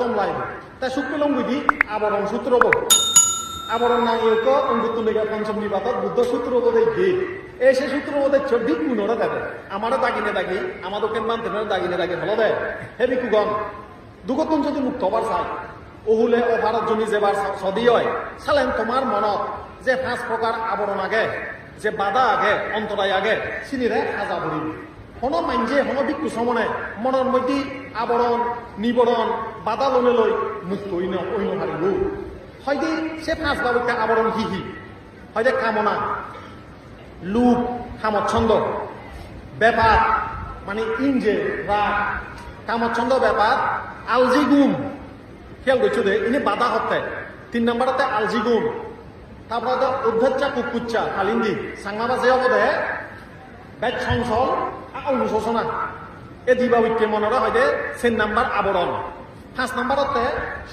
দম লাইব তাই শুক্র লঙ্গুই দি আবরণ সূত্র বো আবরণ না ইউক অঙ্গুত্তু লেগে পঞ্চম নিবাদত বুদ্ধ সূত্র বোধে গে এই সে সূত্র বোধে চড্ডি কুনোরা দেবে আমারও দাগিনে দাগি আমাদের কেন মানতে দাগিনে দাগি হলো দে হে বিকুগণ দুগতন যদি মুক্ত হবার চাই ওহুলে ও ভারত জমি যেবার সদি হয়, চালেন তোমার মনত যে পাঁচ প্রকার আবরণ আগে, যে বাধা আগে, অন্তরায় আগে চিনিরে সাজা ভরিব হন মাইনজে হন বিক্ষু সমনে মনের মধ্যে আবরণ নিবরণ বাধা লনে লৈ মুক্ত অন্য অন্য হারিব হয়তো সে পাঁচ বাবুকে আবরণ হি হি হয়তো কামনা, লোভ কামচ্ছন্দ ব্যাপার মানে ইঞ্জে রাগ কামচ্ছন্দ ব্যাপার আলজি গুম খেয়াল করছ দে ইনি বাধা হতে তিন নম্বরতে আলজি গুম তারপরে উদ্ধচ্চা কুকুচ্চা কালিন্দি সাংমাবা যে হবদে ব্যাট চঞ্চল অনুশোচনা এ দিবা উইকে মনরে হয়তো সেন নাম্বার আবরণ পাঁচ নাম্বারতে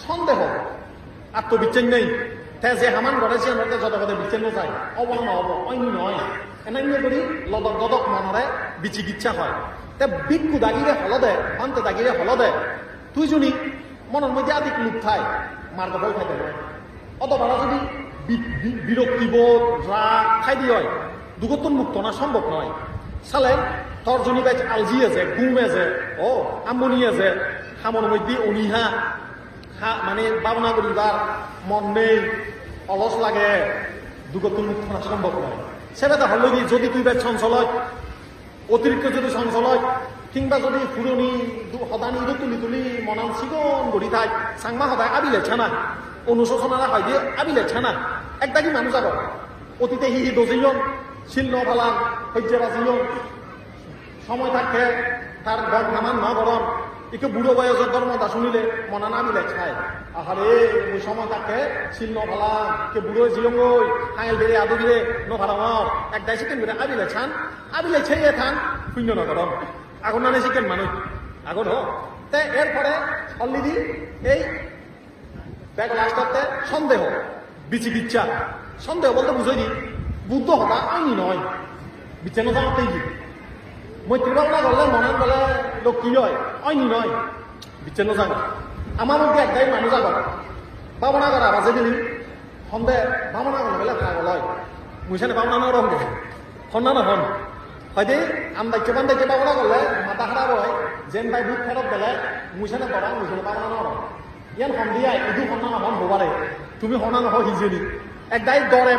সন্দেহ। আত্মবিচ্ছেন নেই তে যে হামান গড়েছে আমরা যত কথা বিচ্ছেন্ন চাই অব নহব অন্য নয় এনে করি লদক দদক মনরে বিচিকিৎসা হয়। তে বিক্ষু দাগিরে হলদে পান্তে দাগিরে হলদে। তুই জুনি মনের মধ্যে আদিক লুপ থাই মার্গ বই খাইতে হয় অতবার যদি বিরক্তিবোধ রাগ খাই দিয়ে হয়। দুগতন মুক্ত না সম্ভব নয় চালে তোর জনি বাইক আলজি আছে গুম আছে ও আমনি আছে খামর মধ্যে অনিহা হা- মানে ভাবনা করিবার মন নেই অলস লাগে দুগতন মুক্ত না সম্ভব নয় সেটা হল কি যদি তুই বাইক চঞ্চল হয়, অতিরিক্ত যদি চঞ্চল কিংবা যদি পুরনি সদানি তুলি তুলি মনান চিকন গড়ি থাক চাংমা সদায় আবিলে ছানা অনুশোচনারা হয় দিয়ে আবিলে ছানা একদাগি মানুষ যাব অতীতে সি সি দজিলন শিল নফালান সহ্য বাজিলন সময় থাকতে তার গম নামান ন গরম একে বুড়ো বয়সের ধর্মটা শুনিলে মনা নামিলে খায় আহারে ওই সময় থাকে শিল নফালা কে বুড়ো জিয়ং ওই হাঙেল বেড়ে আদু গিরে নফালাম এক দাই সেকেন্ড বেড়ে আবিলে ছান আবিলে ছেয়ে থান, শূন্য ন গরম আগুন নানে সেকেন্ড মানুষ আগুন হোক তে এরপরে অলরেডি এই ব্যাগ লাস্টাতে সন্দেহ বিচিকিৎসা সন্দেহ বলতে বুঝাই দি বুদ্ধ হতা আইনি নয় বিচ্ছান্ন জানাতেই কি মৈত্রী ভাবনা করলে মনের বলে লোক কি হয় অইনি নয় বিচ্ছিন্ন জানা আমার মধ্যে একটাই মানুষ আগত ভাবনা করা বাজে দিলি সন্দেহ ভাবনা করলে বেলে খাগ লয় মুইসানে ভাবনা না রঙ হন না হন হয়তো আম দায়িত্ব বান দায়িত্ব ভাবনা করলে মাথা খারাপ হয় যেন ভাই বুক ফেরত দিলে মুইসানে পড়া মুইসানে ভাবনা না রঙ ইয়ান সন্ধিয়া ইদু সন্না নহন হবারে তুমি সনা নহ সিজনী একদাই দৰে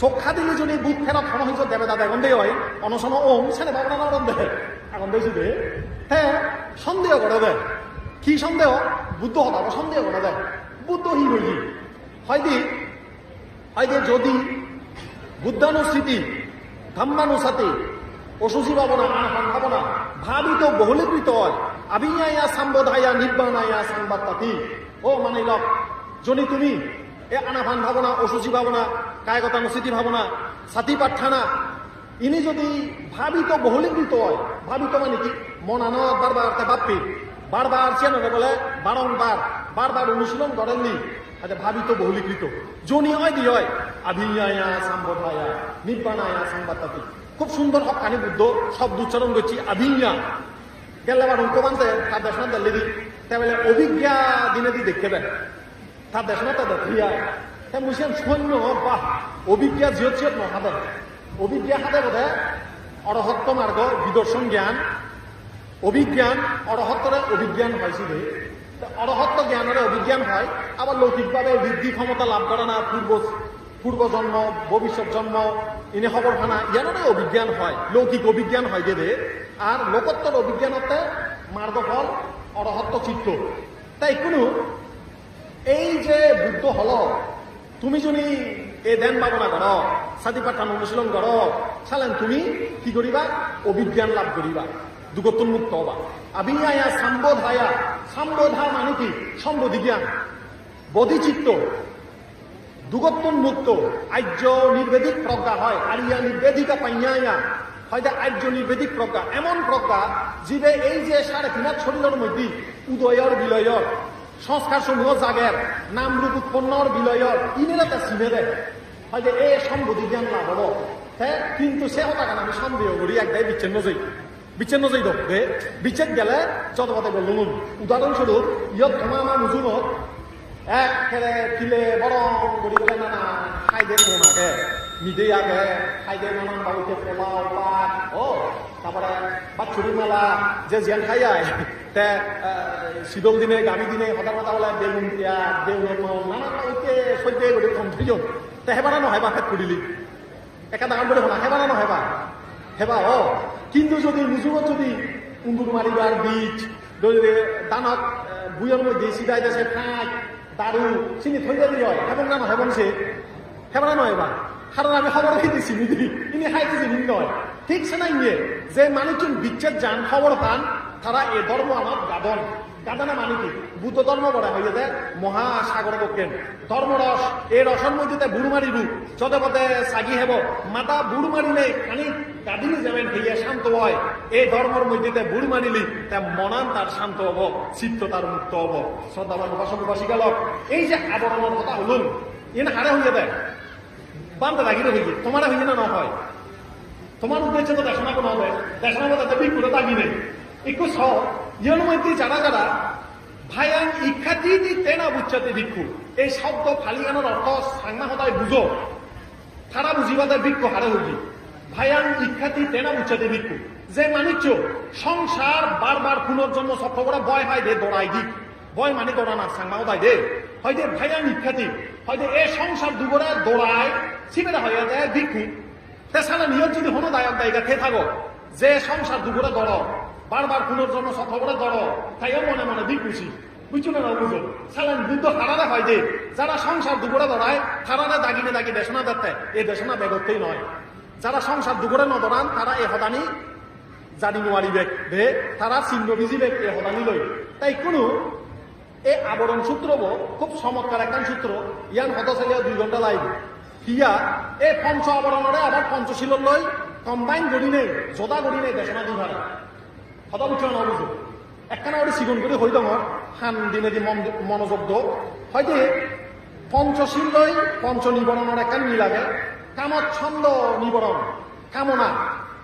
চক্ষা দিলে যদি বুক ফেরত হন হইছ দেবে দাদা এখন দেয় হয়। অনশন ওম সেনে ভাবনা না রঙ দেয় এখন দেয় দে হে, সন্দেহ করে দেয় কি সন্দেহ? বুদ্ধ হতাব সন্দেহ করে দেয় বুদ্ধ হি হইলি হয়দি হয়দি যদি বুদ্ধানুস্মৃতি ধম্মানুসাতি, অসুচি ভাবনা আনহান ভাবনা ভাবিত বহুলীকৃত হয়। আবিয়ায়া সাম্বোধায়া নির্বাণায়া সাংবাত্তাতি ও মানে লক যদি তুমি এ আনাফান ভাবনা, অসুচি ভাবনা কায়গতানুস্মৃতি ভাবনা, সাথী পাঠানা ইনি যদি ভাবিত বহুলীকৃত হয়, ভাবিত মানে কি? মন আনত বারবার তে বাপ্পি, বারবার চেনে বলে, বারংবার, বারবার অনুশীলন করেননি আচ্ছা ভাবিত বহুলীকৃত জনি হয় দি হয়? আভিয়ায়া সাম্বোধায়া, নির্বাণায়া সাংবাত্তাতি খুব সুন্দর হকানি বুদ্ধ, শব্দ উচ্চারণ করছি আভিয়া গেলে বার উল্টো বানতে তার দেশনা দিল্লি দি তাহলে অভিজ্ঞা দিনে দি দেখতে দেন। তার দেশনা তো দেখিয়া তা মুসিয়ান সৈন্য বাহ অভিজ্ঞা জিয়ত জিয়ত মহাদেব অভিজ্ঞা হাতে বোধে অরহত্ব মার্গ বিদর্শন জ্ঞান। অভিজ্ঞান অরহত্তরে অভিজ্ঞান হয়েছিল অরহত্ত জ্ঞানের অভিজ্ঞান হয় আবার লৌকিকভাবে বৃদ্ধি ক্ষমতা লাভ করে না পূর্ব পূর্ব জন্ম ভবিষ্যৎ জন্ম ইনে খবর খানা ইয়ানরে অভিজ্ঞান হয়, লৌকিক অভিজ্ঞান হয় যে আর লোকোত্তর অভিজ্ঞানতে মার্গফল অরহত্ত চিত্ত। তাই কোনো এই যে বুদ্ধ হল, তুমি যদি এই ধ্যান ভাবনা করো সাথী পাঠান অনুশীলন করো, চালেন তুমি কি করিবা? অভিজ্ঞান লাভ করিবা দুগতন মুক্ত হবা। আবিয়ায়া সাম্বোধায়া, সাম্বোধা মানে কি? সম্বোধি জ্ঞান। বোধিচিত্ত দুগতন মুক্ত, আর্য নির্বেদিক প্রজ্ঞা হয়, আরিয়া নির্বেদিকা পাইয়ায়া হয়তো আর্য নির্বেদিক প্রজ্ঞা, এমন প্রজ্ঞা যিবে এই যে সাড়ে তিন শরীরের মধ্যে উদয়র বিলয়র সংস্কার সমূহ জাগের, নাম রূপ উৎপন্নর বিলয়র ইনেরাতে চিনে দেয় হয়তো এই সম্বোধি জ্ঞান লাভ হব। হ্যাঁ কিন্তু সে হতা কেন আমি সন্দেহ করি একদাই বিচ্ছিন্ন যাই বিচ্ছিন্ন যাই দক দে। বিচ্ছেদ গেলে যত কথা বললুন উদাহরণস্বরূপ ইয়ত তোমা আমার মুজুনত এক খেলে কিলে বড় গড়ি গেলে না না খাই দে কোন আগে আগে খাই দে নানান বাড়িতে পোলাও তারপরে বাচ্চুরি মেলা যে জিয়ান খাই আয়, তে শীতল দিনে গামি দিনে, হঠাৎ কথা বলে বেগুন নানান বাড়িতে সৈতে গড়ি কম তে হেবারা নহয় বা ফেট করিলি একা ডাঙৰ কৰি শুনা হেবা না হেবা হেবা, অ। কিন্তু যদি মুজুৰত যদি উন্দুৰ মাৰিবাৰ বীজ দানত বুয়ৰ মধ্যে চিধাই যাচ্ছে ফাঁক দারু চিনি থৈ যাবি হয়। হেবং না নহয় বংছে হেবা না এবার কারণ আমি খবর খেয়ে দিছি নিদি ইনি খাইতে চিনি নয় ঠিক সে নাই যে মানুষজন বিচ্ছেদ যান, খবর পান, তারা এ ধর্ম আমার গাদন গাদানা মানে কি বুদ্ধ ধর্ম বড় হয়ে যায় মহাসাগর পক্ষেন ধর্মরস এই রসের মধ্যে বুড় মারিব যতে পথে সাগি হেব, মাতা বুড় মারিলে খানি গাদিনি যাবেন হইয়া শান্ত হয়। এই ধর্মের মধ্যে বুড় মারিলি তা মনান তার শান্ত হব চিত্ত তার মুক্ত হব। শ্রদ্ধাবান উপাসক উপাসী গেল এই যে আবরণের কথা হলুন এনে হারে হইয়া দেয় বান্ধা লাগিলে হইয়ে, তোমার হইয়ে না নহয় তোমার উদ্দেশ্যে তো দেশনা কোনো হবে। দেশনা মতো তাতে বিকুলে দাগি নেই। একটু স ইয়ন মধ্যে যারা যারা দি তেনা বুচ্ছাতে ভিক্ষু, এই শব্দ ফালিয়ানোর অর্থ সাংমা সদায় বুঝো। তারা বুঝিবাতে ভিক্ষু হারে হইলি ভায়াং ইখ্যাতি তেনা বুচ্ছাতে ভিক্ষু। যে মানিচ্য সংসার বারবার পুনর্জন্ম সফল করে বয় হয় দে, দৌড়াই দিক বয় মানে দৌড়ানার সাংমা সদায় দে। হয়তো ভায়াং ইখ্যাতি হয়তো এ সংসার দুগরে দৌড়ায় সিবেরা হইয়া যায় ভিক্ষু। তেছাড়া নিয়ত যদি হনো দায়ক দায়িকা খেয়ে থাকো, যে সংসার দুপুরে দড় বারবার পুনর্জন্ম জন্য করে দড় তাইও মনে মনে দিক খুশি না হয় যারা সংসার দুপুরে হারারে দাগিনে দাগি দেশনা এই দেশনা বেগতেই যারা সংসার নদরান তারা এ হদানি জানি তারা চিহ্ন বেগ, এ হদানি লই তাই কোনো এই আবরণ সূত্র খুব চমৎকার একখান সূত্র, ইয়ান হত চালিয়া দুই ঘণ্টা লাগবে হিয়া এই পঞ্চ আবরণরে আবার পঞ্চশীল লৈ কম্বাইন করি নেই জোদা করি নেই, দেশনা দি ভাড়া হত বুঝছ না বুঝো একখানা ওটি সিগুন করে হই দঙর হান দিনে দি মন মনোযোগ দো হয়তো পঞ্চশীল লৈ পঞ্চ নিবরণের একখান মিলাবে কামত ছন্দ নিবরণ কামনা।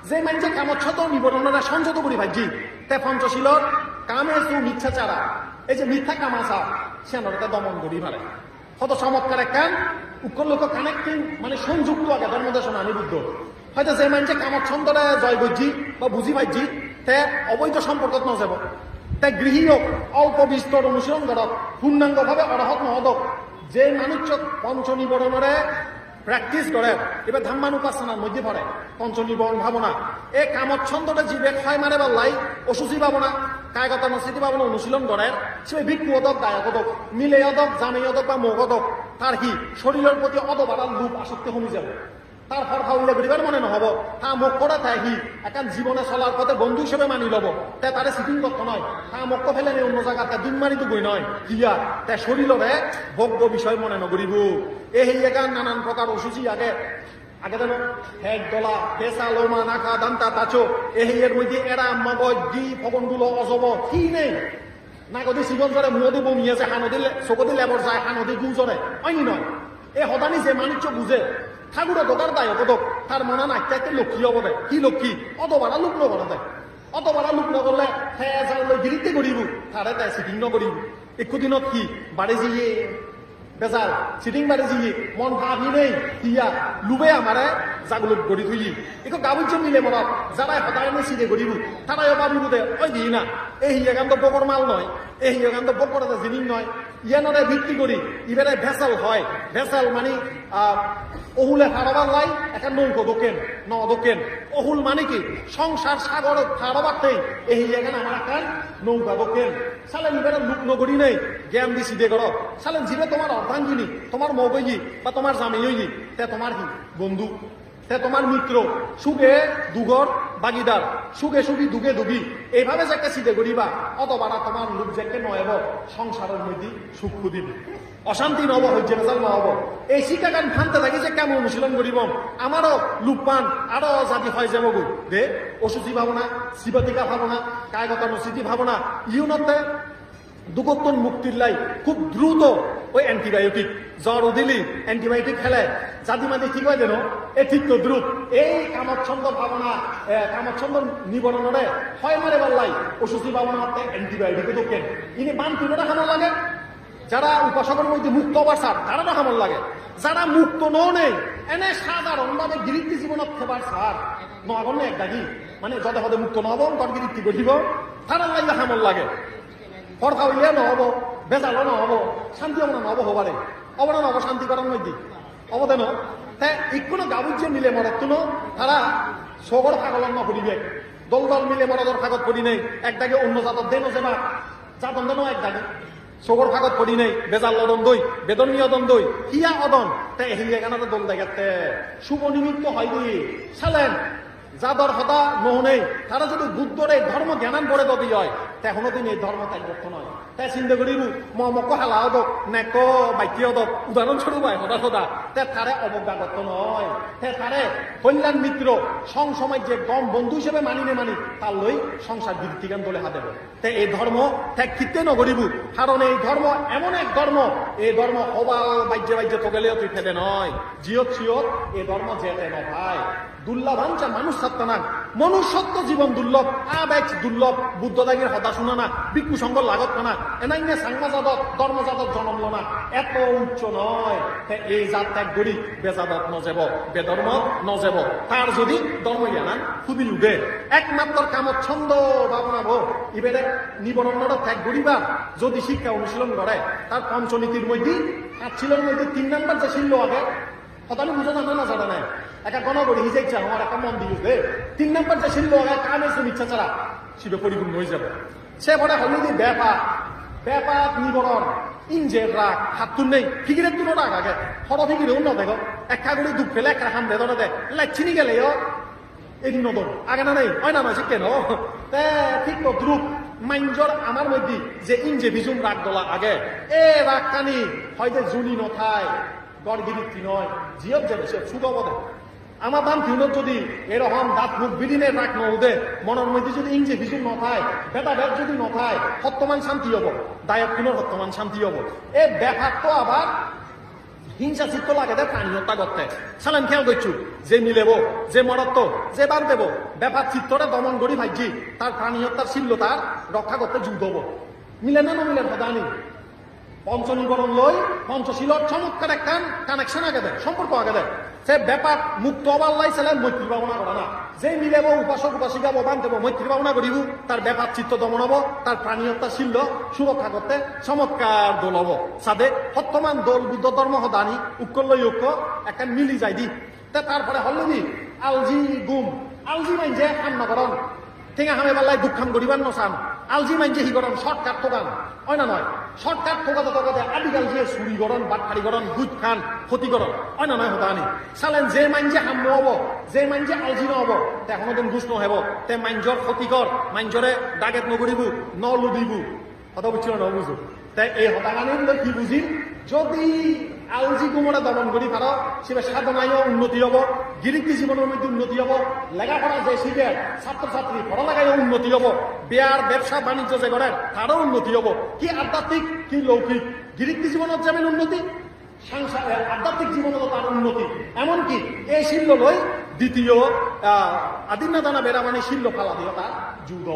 যে মানুষে কামত ছন্দ নিবরণের সংযত করি ভাজি তে পঞ্চশীলর কামে সু মিথ্যা চারা এই যে মিথ্যা কামাসা সে দমন করি ভাড়া কত চমৎকার কান উত্তর লোক কানেক্টিং মানে সংযুক্ত আগে, ধর্মদেশন আমি বুদ্ধ হয়তো যে মানুষে কামত ছন্দরে জয় বুঝি বা বুঝি পাইছি তে অবৈধ সম্পর্কত নজাব। তে গৃহী হোক অল্প বিস্তর অনুশীলন ধরক পূর্ণাঙ্গ ভাবে অরহত নহদক যে মানুষ পঞ্চ নিবরণরে প্র্যাকটিস করে, এবার ধাম্মান উপাসনার মধ্যে পড়ে। পঞ্চ নিবরণ ভাবনা। এ কামত ছন্দটা জীবে হয় মানে পাল্লাই অসুচি ভাবনা, কায়গত নস্মৃতি ভাবনা, অনুশীলন করে। সে ভিক্ষু অদক গায়ক অদক, মিলে অদক জামে অদক বা মোগ অদক। তার কি? শরীরের প্রতি অদবাড়ার লোভ আসক্তি কমে যাব। তার ফর ফাউলে করিবার মনে নহব। তা মোক করে তাই সি। একান জীবনে চলার পথে বন্ধু হিসেবে মানি লব। তে তারে চিটিং করতে নয় তা মোক ফেলে নে অন্য জায়গা তে দিন মারিতো গই নয় হিয়া তে শরীররে ভোগ্য বিষয় মনে নকরিব এই সেই নানান প্রকার অসুচি আগে। আগে যেন হেক দলা পেশা লোমা নাকা দান্তা, তাচো। এই এর মধ্যে এরা মগজ দি ফগনগুলো অজব। কি নেই। না কদি চিগন জরে মুহদি বমি আছে। হানদি চকদি লেবর যায়। হানদি গু জরে অন্য নয় এই হদানি যে মানুষ বুঝে ঠাকুর দোকার দায় অদক তার মনে না লক্ষী লক্ষ্মী হব দে। কি লক্ষ্মী অত বাড়া লোক করা দেয় অত বাড়া লোক করলে হ্যাঁ গিরিতে করিব তারে তাই সিটিং নকরিব একো দিনত কি? বাড়ি যিয়ে। বেজাল, চিটিং বাড়ি যিয়ে মন ভাবি নেই হিয়া লুবে আমারে জাগুলো গড়ি থুই একো গাবুজ মিলে মনত যারা সদায় নে সিদে গড়িব তারাই ভাবিব দে ওই দিই না। এই হিয়াগান তো বকর মাল নয় এই হিয়াগান তো বকর জিনিস নয় ইয়ানরে ভিত্তি করি ইবারে ভেসাল হয়। ভেসাল মানে অহুলে হারবার লাই একটা নৌকো দোকেন, ন দোকেন। অহুল মানে কি সংসার সাগর হারবারতেই এই জায়গায় আমার একটা নৌকা দোকেন। সালেন ইবারে লুক নগরী নেই। জ্ঞান দিছি দে গর সালেন জিবে তোমার অর্ধাঙ্গিনী তোমার মগই বা তোমার জামিই তে তোমার কি বন্ধু, তে তোমার মিত্র সুগে দুগর বাগিদার সুগে সুগি দুগে দুগি এইভাবে যাকে সিদে করিবা অতবা তোমার লোক যাকে নয়ব সংসারের মধ্যে সুখ দিবি অশান্তি নহব হজ্জে ভেজাল নহব। এই শিকাগান ফানতে থাকি যে কেমন অনুশীলন করিব আমারও লুপান আরও জাতি হয় যে মগু। দে, অসুচি ভাবনা শিবতিকা ভাবনা কায়গত নস্মৃতি ভাবনা ইউনতে দুগত্তন মুক্তির লাই খুব দ্রুত ওই অ্যান্টিবায়োটিক জ্বর দিলি অ্যান্টিবায়োটিক খেলে। জাতি মাদি ঠিক হয় যেন এ ঠিক তো দ্রুপ এই কামচ্ছন্দ ভাবনা কামচ্ছন্দ নিবরণরে হয় মারে বললাই। অসুস্থি ভাবনা হতে অ্যান্টিবায়োটিক দোকেন ইনি বান তুলে রাখানো লাগে। যারা উপাসকের মধ্যে মুক্ত হবার সার, তারা দেখামন লাগে। যারা মুক্ত ন নেই, এনে সাধারণভাবে গিরিত্তি জীবনত থেবার সার। নগর এক দাগি। মানে যতে হতে মুক্ত নহব তার গিরিত্তি গঠিব। তারা লাগে দেখামন লাগে। হরকা হইলে নহব বেজালো নহব শান্তি অবনা নহব হবারে অবনা নহব শান্তি করার মধ্যে। অবদান তাই ইকোনো গাবুজ যে মিলে মরত তারা সগর পাগলন ন করিবে দল দল মিলে মরদর ফাগত পড়ি নেই। এক দাগে অন্য জাতর দেন যেবা জাতন দেন এক দাগে। সগর কাগজ পড়ি নেই। বেজাল লদন দই বেদন নিয়দন দই হিয়া অদন। তে হিয়া গানাতে দল দেখাতে শুভ নিমিত্ত হয় দি সালেন যাদর হতা নহনেই তারা যদি বুদ্ধরে ধর্ম জ্ঞানান পড়ে দবি হয় তেখনো দিন এই ধর্ম তাই করতে নয়। তাই চিন্তা করিব ম মক হালা হদক নেক বাক্য হদক উদাহরণস্বরূপ হয় সদা সদা। তে তারে অবজ্ঞা নয়। তে তারে কল্যাণ মিত্র সং সমাজ যে গম বন্ধু হিসেবে মানি নে মানি, তার লই সংসার বিরতিগান দলে হাতে তে এই ধর্ম ত্যাগ কিতে নগরিব, কারণ এই ধর্ম এমন এক ধর্ম, এই ধর্ম অবাল বাজ্যে বাজ্যে তো গেলেও তুই ফেদে নয়। জিয়ত চিয়ত এই ধর্ম যেতে নভাই দুর্লভাঞ্চা মানুষ সত্য না মনুষ্যত্ব জীবন দুর্লভ, আবেগ দুর্লভ, বুদ্ধ দাগের হতা শুনা না বিক্ষু সঙ্গ লাগত না এনাইনে সাংমা যাদত ধর্ম যাদত জনমল না এত উচ্চ নয় এই জাত ত্যাগ করি বেজাদত নজেব বেধর্ম নজেব। তার যদি ধর্ম জ্ঞানান খুবই উঠে একমাত্র কামত ছন্দ ভাবনাব ইবেরে নিবরণটা ত্যাগ করিবা যদি শিক্ষা অনুশীলন করে তার পঞ্চনীতির মধ্যে পাঁচশিলের মধ্যে তিন নাম্বার যে ছিল আগে হতানি বুঝো না না জানা নাই। একা গণ করি হিজে ইচ্ছা আমার একটা মন দিয়ে তিন নম্বর যে ছিল আগে কামে সে ইচ্ছা ছাড়া শিবে পরিপূর্ণ হয়ে যাবে। সে পরে হল যে ব্যাপার। ব্যাপার নিবরণ ইঞ্জের রাগ হাত তুল নেই। ফিকিরের তুলো রাগ আগে। হর ফিকিরে অন্য দেখো একা করে দুঃখ ফেলে একটা হাম বেদনা দেয় লাইছিনি গেলে এদিন নদন আগে না নেই। হয় না সে কেন? ঠিক দ্রুপ। মাইঞ্জর আমার মধ্যে যে ইঞ্জে বিজুম রাগ দলা আগে। এ রাগ কানি হয়তো জুনি নথায় গড়গিরিত্রি নয়। জিয়ব যাবে সে সুগবদে আমার দাম তিউনত যদি এরকম দাঁত মুখ বিদিনের রাখ নদে মনের মধ্যে যদি ইঞ্জে বিজুম নথায় বেটা বেদ যদি নথায় সত্যমান শান্তি হব দায়ক পুনর সত্যমান শান্তি হব। এ ব্যাপার তো আবার হিংসা চিত্ত লাগে দে প্রাণী হত্যা করতে। সালাম খেয়াল করছু, যে মিলেব, যে মরত্ব, যে বার দেব, ব্যাপার চিত্তরে দমন করি ভাইজি, তার প্রাণী হত্যার শিল্য তার রক্ষা করতে যুদ্ধ হব। মিলে না নমিলে সদানি পঞ্চনিবরণ লই পঞ্চশীলর চমৎকার একটা কানেকশন আগে দেয়, সম্পর্ক আগে দেয়। সে ব্যাপার মুক্ত হবার লাই ছেলে মৈত্রী ভাবনা করে না। যে মিলেব উপাসক উপাসিকা বান দেব, মৈত্রী ভাবনা করিব, তার ব্যাপার চিত্ত দমন হব, তার প্রাণী হত্যা শিল্য সুরক্ষা করতে চমৎকার দোল হব। সাদে সত্যমান দোল বুদ্ধ ধর্ম হদানি উৎকল্য ঐক্য একটা মিলি যায় দি। তে তারপরে হল দি আলজি গুম। আলজি মাইন যে খান নগরণ ঠেঙা হামে পাল্লাই দুঃখাম করিবার নসান। আলজি মাইনছে হি গরম, শর্টকাট ঠোকান। হয় না নয়? শর্টকাট ঠোকাতে ঠোকাতে আদিকাল যে চুরি গরম, বাটখারি গরম গুজ খান, ক্ষতি গরম। হয় না নয় হতানি চালেন যে মাইনছে হাম হব, যে মাইনছে আলজি নহব তে এখনও দিন গুছ নহব তে মাইনজর ক্ষতিকর মাইনজরে দাগেত নগরিব ন লুদিব কথা বুঝছিল ন বুঝো তাই এই হতাগানির কি বুঝি যদি আলজি কুমোরা দমন করি পার সেটা সাধনায়ও উন্নতি হব গিরিকি জীবনের মধ্যে উন্নতি হব লেখাপড়া যে শিখে ছাত্রছাত্রী পড়ালেখায় উন্নতি হব বিয়ার ব্যবসা বাণিজ্য যে করে তারও উন্নতি হব। কি আধ্যাত্মিক, কি লৌকিক গিরিকি জীবনত যেমন উন্নতি আধ্যাত্মিক জীবনত তার উন্নতি। এমনকি এই শিল্য লই দ্বিতীয় আহ আদিন্য দানা বেড়া মানে শিল্য ফালা দিয়ে তার যুগ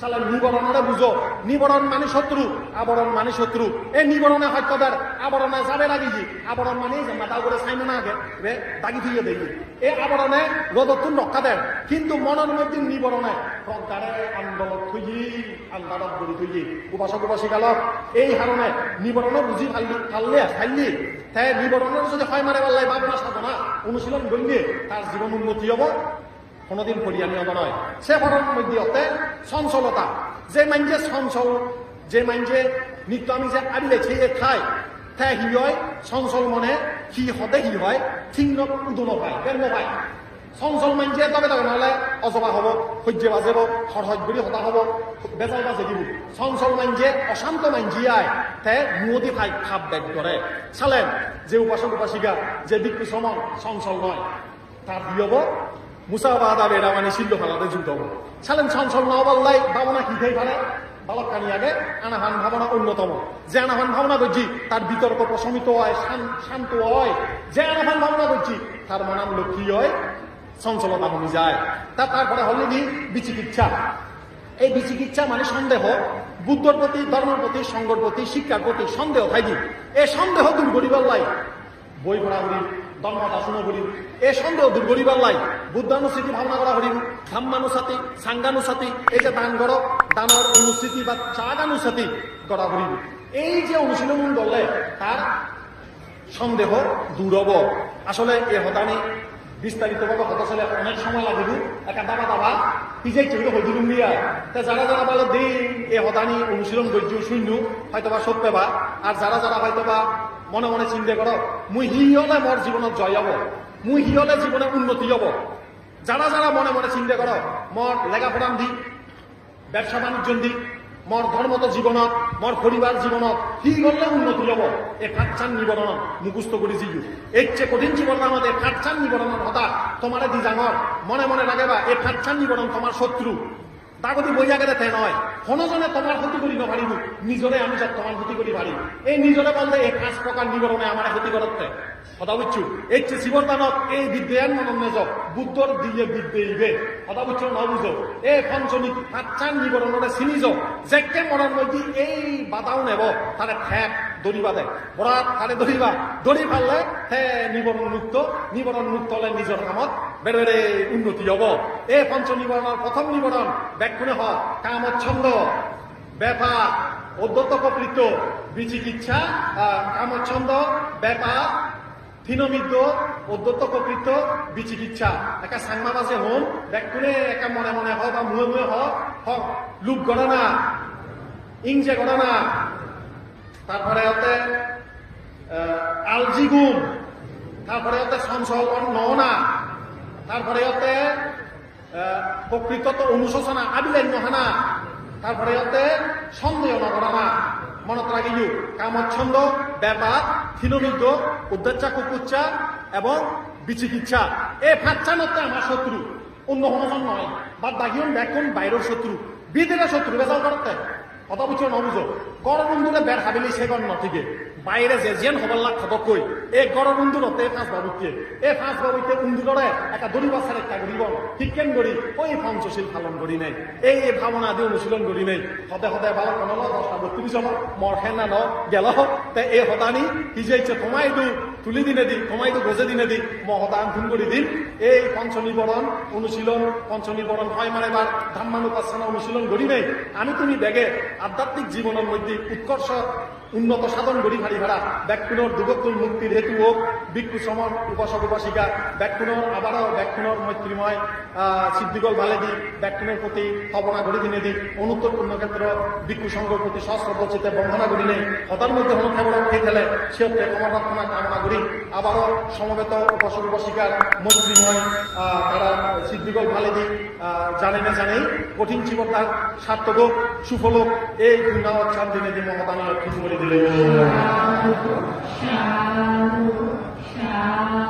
সালা নিবরণরে বুঝো। নিবরণ মানে শত্রু, আবরণ মানে শত্রু। এই নিবরণে হত্যদের আবরণে যাবে লাগিছি আবরণ মানে মাথা করে চাইন না আগে দাগি এই আবরণে রক্ষা কিন্তু মনের মধ্যে নিবরণে প্রজ্ঞারে আন্দোলন থুই আন্দালত গড়ি থুই উপাসক এই হারণে নিবরণ বুঝি ফাললি ফাললে ফাইলি তাই নিবরণের যদি হয় মারে পাল্লাই ভাবনা সাধনা, অনুশীলন করলে, তার জীবন উন্নতি হব। কোনোদিন পরিয়ানি হব নয় সে ফটোর মধ্যে চঞ্চলতা, যে মাইনজে চঞ্চল, যে মাইনজে নিত্য আমি যে আবিলে খেয়ে খায় তে হি হয়, চঞ্চল মনে সি হতে হি হয় ঠিক উদো নপায় বের নপায়। চঞ্চল মাইনজে তবে তবে নহলে অজবা হব, সহ্য বাজেব হরহজ কৰি হতা হব বেজাল বাজে দিব চঞ্চল মাইনজে অশান্ত মাইনজিয়াই তে মুদি খাই খাপ বেগ করে চালেন, যে উপাসক উপাসিকা, যে বিক্রি সমন চঞ্চল নয় তার দিয়ব মানে শিল্য ফেলাতে যুদ্ধ হব সালেন চঞ্চল নবাল্লাই বাবনা কি খাই পারে বালকানি আগে, আনাহান ভাবনা অন্যতম। যে আনাহান ভাবনা করছি তার বিতর্ক প্রশমিত হয় শান্ত হয়। যে আনাহান ভাবনা করছি তার মনাম লক্ষ্মী হয়, চঞ্চলতা কমে যায়। তা তারপরে হলো কি? বিচিকিৎসা। এই বিচিকিৎসা মানে সন্দেহ। বুদ্ধর প্রতি, ধর্মের প্রতি, সংঘর প্রতি, শিক্ষার প্রতি সন্দেহ থাকি। এই সন্দেহ দূর করিবার লাই। বই পড়া করি সন্দেহ দূর এই যে দান বা চাগানুসাতি এই যে অনুশীলন করলে তার আসলে এ হতানি বিস্তারিতভাবে হতে চলে অনেক সময় লাগিব একটা দাবা দাবা পিজাই চুরি হয়ে দিয়া। তা যারা যারা বলে দিন, এ হতানি অনুশীলন করছি শূন্য হয়তো বা সত্য বা আর যারা যারা হয়তো বা মনে মনে চিন্তা করো, মুই হি হলে মোর জয় হব, মুই হি হলে জীবনে উন্নতি হব। যারা যারা মনে মনে চিন্তা করো মোর লেখাপড়ান দি, ব্যবসা বাণিজ্য দি মর ধর্মত জীৱনত মর পরিবার জীৱনত কি করলে উন্নতি হব, এই ফাটচান নিবরণ মুখস্থ করে জিজু এর চেয়ে কঠিন জীবন আমাদের ফাটচান নিবরণের হতা তোমারে দি ডাঙর মনে মনে লাগেবা এই ফাটচান নিবরণ তোমার শত্রু তাগতি বইয়া গেলে তে নয় কোনোজনে তোমার ক্ষতি করি নপারিব নিজরে আমি যত তোমার ক্ষতি করি পারি এই নিজরে বলতে এই পাঁচ প্রকার নিবরণে আমার ক্ষতি করতে কথা বুঝছু এই যে শিবরদানক এই বিদ্যায়ন মননে যাও বুদ্ধর দিয়ে বিদ্যে ইবে কথা বুঝছ না বুঝো এই পঞ্চমী পাঁচান নিবরণরে চিনি যাও যেকে মনের মধ্যে এই বাধাও নেব তারে ঠেক দড়িবা দে। বরাত তারে দড়িবা। দড়ি পারলে হে নিবরণ মুক্ত নিবরণ মুক্ত হলে নিজের কামত বেড়ে বেড়ে উন্নতি হব। এই পঞ্চ নিবরণের প্রথম নিবরণ ব্যাকুণে হ কামত ছন্দ। ব্যাপার অদ্যত কৃত বিচিকিৎসা আহ, কামচ্ছন্দ ব্যাপার থিনমিদ্য অদ্যত কৃত বিচিকিৎসা একা সাংমা বাজে হন ব্যাকুণে একা মনে মনে হ বা মুহে মুহে হ লুক গণনা। ইংজে গণনা। তারপরে হতে আলজিগুম তারপরে হতে সঞ্চল নহনা তারপরে হতে প্রকৃতত অনুশোচনা আবিলেন নহানা, তারপরে হতে সন্দেহ নগরানা মনত রাখিও কামচ্ছন্দ, ব্যাপার থিনমিদ্য উদ্দেচ্ছা কুকুচ্চা এবং বিচিকিৎসা এ ফাঁচানতে আমার শত্রু, অন্য হনজন নয় বা দাগিয়ন, ব্যাকুন, বাইরের শত্রু বিদেরা শত্রু, বেজাল করতে। কথা বুঝছ নবুঝো গড় বন্ধুরে বের হাবিলি সে গণ নথিকে। বাইরে যে যেন হবার লাগ খতক কই এই গড় বন্ধু রতে এই পাঁচ বাবুকে এই পাঁচ বাবুকে উন্দুরে একটা দড়ি বাচ্চার একটা গরিব ঠিক কেন করি ওই পঞ্চশীল পালন করি নাই। এই এই ভাবনা দিয়ে অনুশীলন করি নাই। হতে হতে ভালো কোন দশটা বত্রিশ হল মর খেনা ন, গেল তে এই হতানি হিজাইছে তোমাই দু তুলি দিনে দি তোমাই দু গোজে দিনে দি মহদান খুন করে দিন এই পঞ্চনিবরণ অনুশীলন পঞ্চনিবরণ হয় মানে বার ধাম্মানুপাসনা অনুশীলন করি নাই। আমি তুমি দেখে আধ্যাত্মিক জীবনের মধ্যে উৎকর্ষ উন্নত সাধন করি ভারি ভাড়া। ব্যাকুণর দুগতুল মুক্তির হেতু হোক ভিক্ষু সমন উপাসক উপাসিকা ব্যাকুণর আবারও ব্যাকুণর মৈত্রীময় সিদ্ধিগল ভালে দি ব্যাকুণের প্রতি হবনা ঘড়ি দিনে দি অনুত্তর পুণ্যক্ষেত্র ভিক্ষু সংঘর প্রতি সহস্র চিতে বন্ধনা নেই হতার মধ্যে হন কেবল খেয়ে ফেলে সে হচ্ছে ক্ষমতাত্মনা কামনা করি। আবারও সমবেত উপাসক উপাসিকার মৈত্রীময় তারা সিদ্ধিগল ভালে দি জানে না জানেই কঠিন জীবন তার সার্থক হোক, সুফল হোক, এই পুণ্যাবত শান্তি নিধি মমতানি লক্ষ্মী বলে দিলে